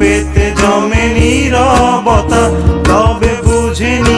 কাপেতে জমে নীরবতা তবে বুঝে নিও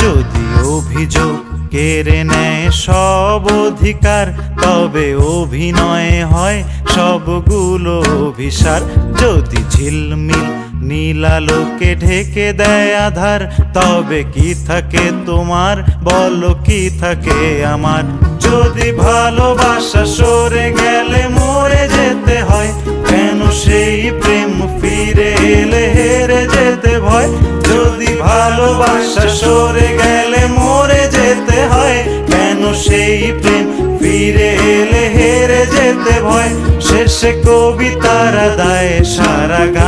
যদি অভিযোগ কেড়ে নেয় সব অধিকার তবে অভিনয় হয় সবগুলো অভিসার। যদি ঝিলমিল নীলালোকে ঢেকে দেয় আধার, তবে কি থাকে তোমার? বলো কি থাকে আমার? যদি ভালোবাসা সরে গেলে মরে যেতে হয়, কেন সেই প্রেম ফিরে এলে হেরে যেতে ভয়? যদি ভালোবাসা সরে গেলে মরে যেতে হয়, কেন সেই প্রেম ফিরে এলে হেরে যেতে ভয়? শেষে কবিতারা দায় সারা গান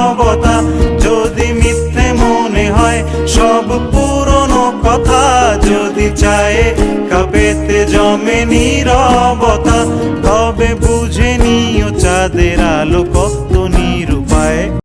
জমে নীরবতা তবে বুঝে নিও চাঁদের আলো কত